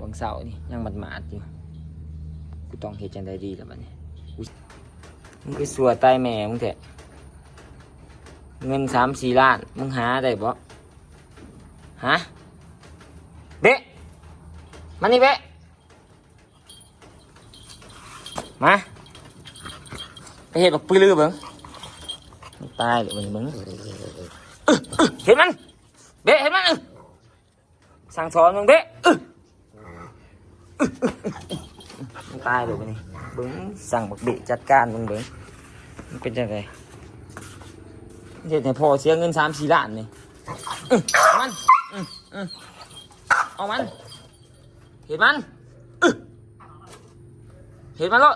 บางเสาร์นี่ยังมัดมาดอยู่กูต้องเฮ็ดจังไดดีแล้วบัดนี้มึงไปสัวใต้แม่มึงแท้เงินสามสี่ล้าน มึงหาได้บ่ฮะเบะมานี่เบะมาไปเฮ็ดบักปื้อลือเบิ่งตายเลยมึงมึงเห็นมันเบะเห็นมันสั่งสอนมึงเบะ มันตายเลยวันนี้เบิ้งสั่งบักบะจัดการมึงเบิ้งมันเป็นยังไงเด็ดให้พอเสียเงินสามสี่ล้านนี่เอามันเอามัน เห็นมันเห็นมันแล้ว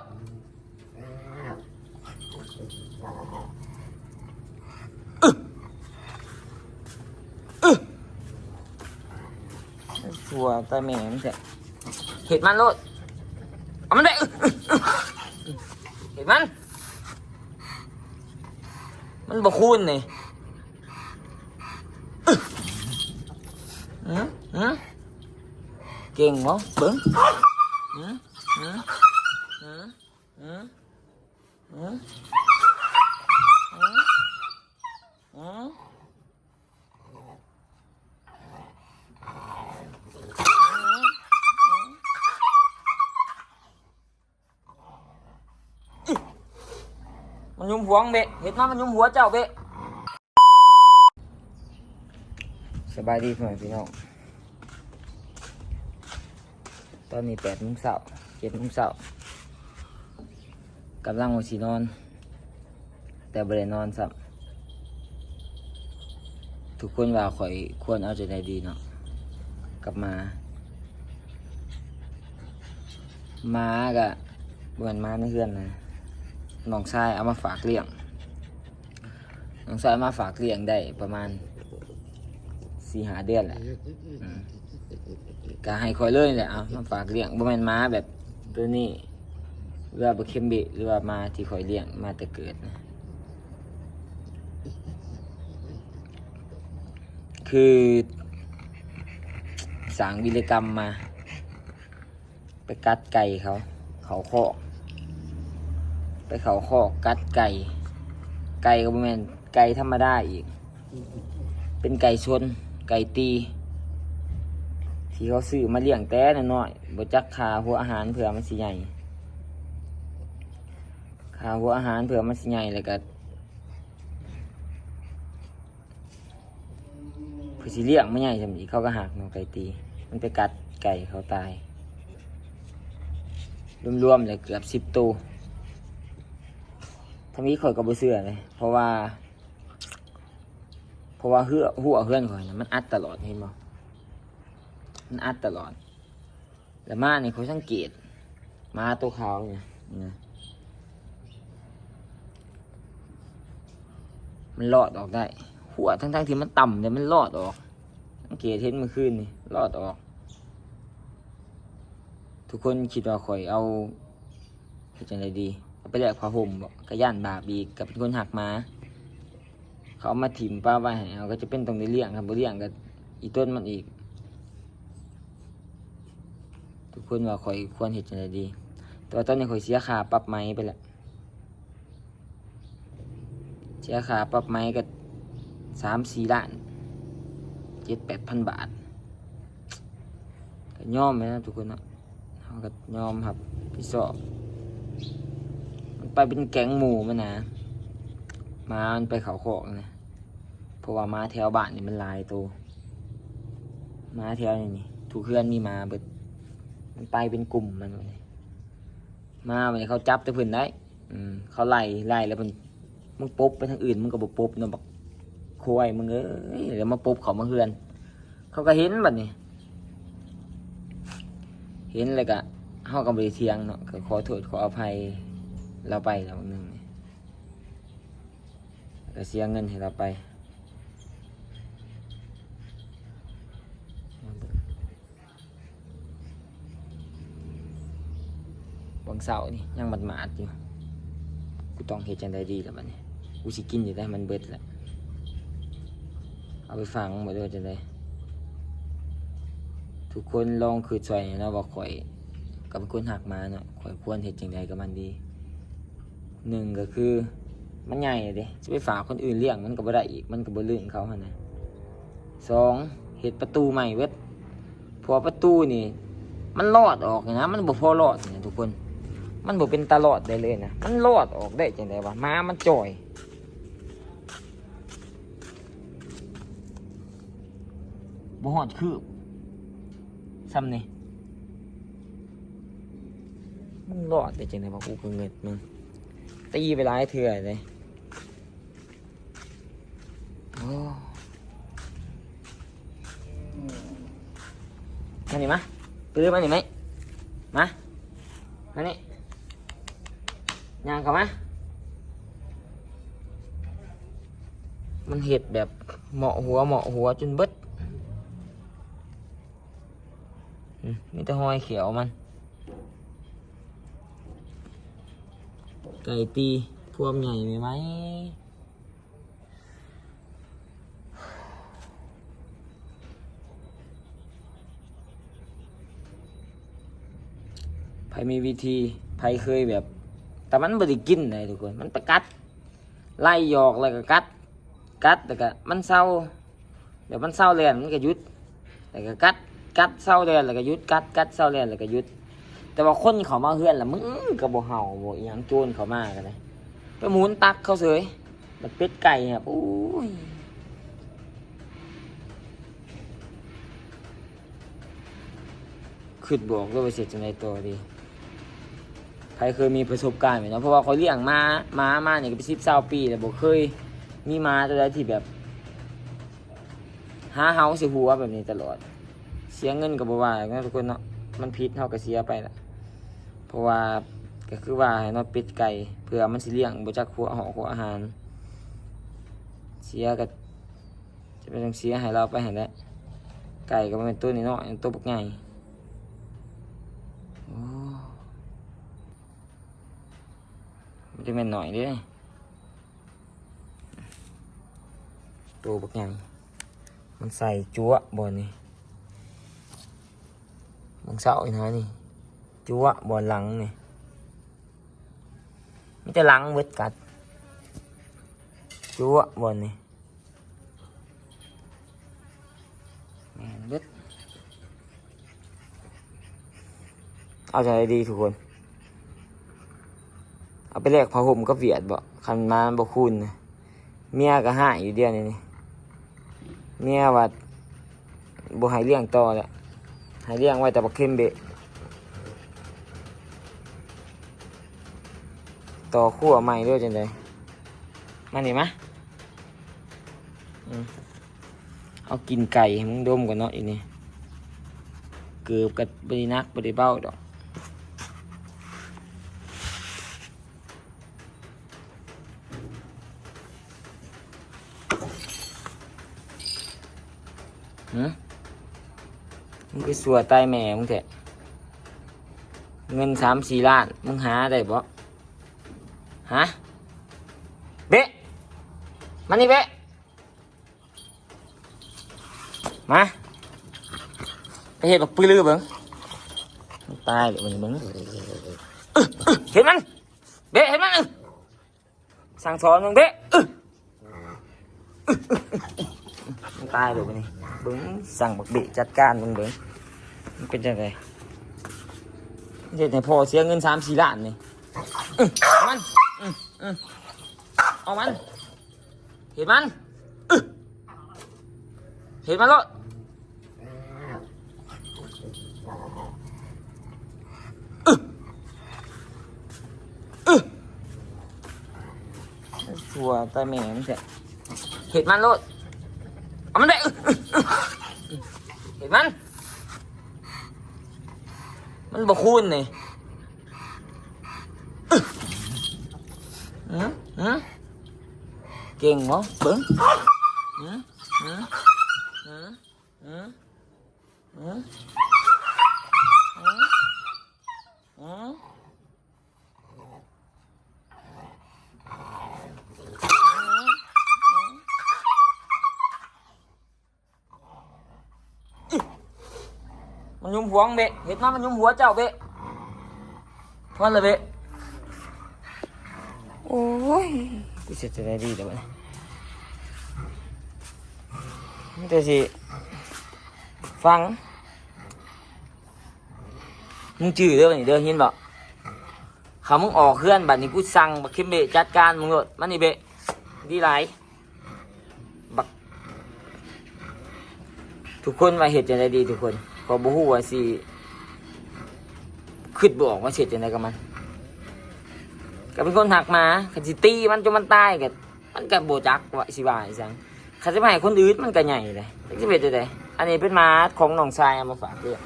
ชัวร์ตาแม่มันจะ เห็ดมันแล้วเอามันได้เห็ดมัน มันบกคูนนี่เก่งมั้งเบิ้งอืมอืมอืมอืมอืมอืม มัน ยุมหัวงเบะเห็นมามันยุมหัวเจ้าเบะสบายดีพ่อแม่พี่น้อง ตอนนี้แปดโมงเช้าเจ็ดโมงเช้ากำลังมาสีนอน แต่บ่ได้นอนซ้ำทุกคนว่าข่อยควรเอาใจใดดีเนาะกลับมามากะเหมือนมาในเฮือนนะ น้องชายเอามาฝากเลี้ยงน้องชายเอามาฝากเลี้ยงได้ประมาณสี่หาเดือนแหละอืมก็ให้คอยเลยแหละเอามาฝากเลี้ยงบ่แม่นม้าแบบตัวนี้หรือว่าบะเคมบิหรือว่ามาที่คอยเลี้ยงมาแต่เกิดนะ คือสางวิรกรรมมา ไปกัดไก่เขา เขาคก ไปเขาคอกกัดไก่ ไก่ก็บ่แม่นไก่ธรรมดาอีก เป็นไก่ชน ไก่ตีที่เขาซื้อมาเลี้ยงแต่น้อยๆบ่จักคาหัวอาหารเผื่อมันสิใหญ่คาหัวอาหารเผื่อมันสิใหญ่แล้วก็เพื่อสิเลี้ยงไมันใหญ่จำอีกเขาก็หักนาไก่ตี มันไปกัดไก่เขาตาย รวมๆเลยเกือบสิบตัว ทำนี้ข่อยก็บ่เชื่อเลย เพราะว่า เพราะว่าเหือหัวเฮือนข่อยนะมันอัดตลอดเห็นบ่มันอัดตลอด แล้วมาเนี่ยเขาสังเกต มาตัวขาวเนี่ยนะมันรอดออกได้ หัวทั้งๆที่มันต่ำเนี่ยมันรอดออก สังเกตเห็นเมื่อคืนนี่รอดออก ทุกคนคิดว่าข่อยเอาเฮ็ดจังไดดี ไปแลกผ้าห่มบอกกระย่านบาปอีกกับเป็นคนหักมา เขาเอามาถิ่มป้าไว้ให้เอาก็จะเป็นตรงในเลี้ยงครับบ่เลี้ยงก็อีต้นมันอีก ทุกคนว่าข่อยควรเห็ดจังไดดี แต่ว่าตอนนี้ข่อยเสียค่าปรับไม้ไปแล้วเสียค่าปรับไม้ก็สามสี่ล้านเจ็ดแปดพันบาทก็ยอมไหมนะทุกคนเนะเขาก็ยอมครับพี่สอบ ไปเป็นแก๊งหมู่มันนะมามันไปเขาโคกนะเพราะว่ามาแถวบ้านนี่มันลายตัวมาแถวนี่นี่ถูกเพื่อนมีมาเบิดมันไปเป็นกลุ่มมันเลยมาวันนี้เขาจับแต่เพื่อนได้ อืมเขาไล่ไล่แล้วมันมึงปุ๊บไปทางอื่นมึงก็บอกปุ๊บเนาะบอกคุยมึงเอ้ยเดี๋ยวมาปุ๊บเขามาเฮือน เขาก็เห็นแบบนี้เห็นเลยก็เฮาก็บ่ได้เทียงเนาะก็ขอโทษขออภัย เราไปแล้วหนึ่งนี่ก็เสียเงินให้เราไปบางเสาร์นี่ยังมันมาดอยู่กูต้องเฮ็ดจังไดดีแล้วบัดนี้กูสิกินอยู่ได้มันเบิดแหละเอาไปฝังหมดเลยจังไดทุกคนลองคือช่วยเนาะว่าข่อยกับคนหักมาเนาะข่อยควรเฮ็ดจังใดกับมันดี หนึ่งก็คือ มันใหญ่เด้จะไปฝากคนอื่นเลี้ยงมันก็บ่ได้อีกมันก็บ่ลื่นเขาหันนะสองเฮ็ดประตูใหม่เวทเพอประตูนี่ มันรอดออกนะ มันบ่พอรอดนะทุกคน มันบ่เป็นตลอดได้เลยนะมันรอดออกได้จังไดวะมามันจ่อยบ่ฮอดคืบซ้ำนี่มึงรอดได้จังไดวะกูก็เงิดมึง ตีไปหลายเถื่อเลยมานี่มาปื้อมานี่ไหมมามานี่ย่างเขามามันเห็ดแบบเหมาะหัวเหมาะหัวจนเบิดมีแต่หอยเขียวมัน ไก่ตีพวมใหญ่ไหมไหมไผมีวิธีไผเคยแบบ แต่มันบ่ได้กินเลยทุกคน มันไปกัด ไล่หยอกแล้วก็กัด กัดแล้วก็มันเศร้าเดี๋ยวมันเศร้าแลนมันก็ยุดแล้วก็กัด กัดเศร้าแลนแล้วก็ยุด กัด กัดเศร้าแลนแล้วก็ยุด แต่ว่าคนเขามาเฮือนละมึงก็บ่เห่าบ่อีหยังโจรเขามากันเลยไปหมุนตักเขาเสยมันเป็ดไก่ครับโอ้ยขึ้นบอกด้วยเสร็จจังไดตัวดีใครเคยมีประสบการณ์ไหมเนาะเพราะว่าเขาเลี้ยงมาม้ามาเนี่ยก็เป็นสิบเศร้าปีแต่บ่เคยมีม้าตัวใดที่แบบหาเฮาสิหัวแบบนี้ตลอด เสียเงินกับบว่าเนะทุกคนเนาะมันผิดเฮาก็เสียไปละ เพราะว่าก็คือว่าให้นาะเป็ดไก่เพื่อมันสิเลี้ยงบ่จักขัวหอขัวอาหาร เสียก็จะเป็นจังเสียให้เราไปให้ได้ไก่ก็มันเป็นตัวนี้เนาะเป็นตัวบักใหญ่โอ้มันจะเป็นหน่อยด้วยตัวบักใหญ่มันใส่จั๊วบนนี่มันเสาอีกนะนี่ จั๊วบนหลังนี่มีแต่หลังเวดกัด จั๊วบนนี่แม่นเวดเอาใจดีทุกคน เอาไปแลกผ้าห่มก็เวียดบ่คันมาบ่คุณนะเมียก็หายอยู่เดียวนี่นี่เมียว่าบ่ให้เลี้ยงต่อแล้วให้เลี้ยงไว้แต่บ่เข้มเบะ ต่อขั้วใหม่ด้วยจังไดมานี่มะเอากินไก่ให้มึงดมก่อนเนาะอีนี่เกือบกับบรินักบริเบ้าดอกหืมมึงไปสัวใตายแม่มึงแทะเงินสามสี่ล้าน มึงหาได้บ่ ฮะ เบะมานี่เบะมาไปเห็นบักปื้ลือเบิ้งตายเลยมันเบิ้งเห็นมัน เบะเห็นมันสั่งสอนมึงเบะตายเลยมันนี่เบิ้งสั่งบักเบะจัดการมึงเบิ้งมันเป็นยังไงเด็ดให้พอเสียเงินสามสี่ล้านนี่อื้อเอามัน อืมเอามัน เห็นมันเห็นมันแล้วชัวตาแม่มเสียเห็นมันแล้วเอามันไปอึอึเห็นมัน มันบกคูนนี่ hả hả kiền quá bướng hả hả hả hả hả hả มันยุมหัวมึงเบะเห็ด ยกูเสียจะได้ดีแต่ว่านี่แต่สิฟัง มึงจื้อเด้อบัดนี่เด้อเห็นบ่เขามึงออกเคลื่อนบัดนี้กูสั่งบักเข้มเบะจัดการมึงโลดมันนี่เบะดีหลายบักทุกคนมาเห็ดจังไดดีทุกคนขอบูฮู้ว่าสิคิดบอกว่าเสร็จจังไดกับมัน ก็เป็นคนหักมาคันสิตีมันจนมันตายก็มันก็บ่จักว่าสิว่าอีสังคันสิมาให้คนอื่นมันก็ใหญ่เลยจักสิเป็นจังไดอันนี้เป็นมาของน้องชายเอามาฝากเลี้ยง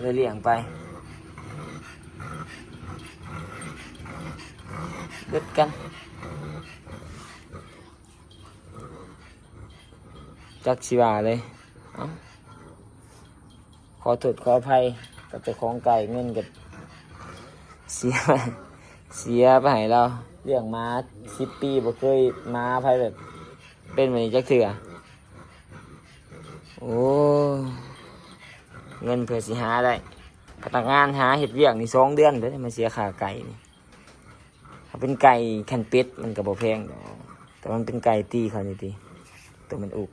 เลยเลี้ยงไปเด็ดกันจักสิว่าเลยเอ้าขอโทษขออภัยกับเจ้าของไก่เงินกับ เสียเสียไปให้เราเรื่องมาสิบปีบ่เคยมาไผแบบ เป็นแบบนี้จักเถื่อโอ้เงินเพื่อสิหาได้พนักงานหาเห็ดเวียกนี่สองเดือนเด้อมาเสียค่าไก่นี่ถ้าเป็นไก่คันเป็ดมันก็บ่แพงดอกแต่มันเป็นไก่ตีเขานี่ตีตัวมันอุก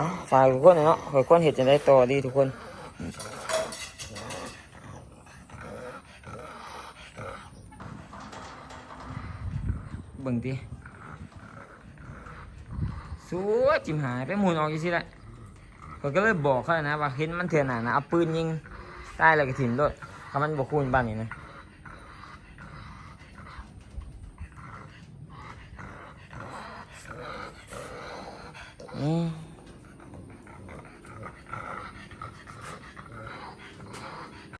อะฝากทุกคนเนาะขอให้คนเห็นจะได้ต่อดีทุกคนเบิ่งทีสวยจิมหายไปหมุนออกอยู่สิละเขาก็เลยบอกเขานะว่าเห็นมันเถื่อนหนานะเอาปืนยิงใต้แล้วก็ถิ่นรถถ้ามันบกคูนบ้านนี่นะ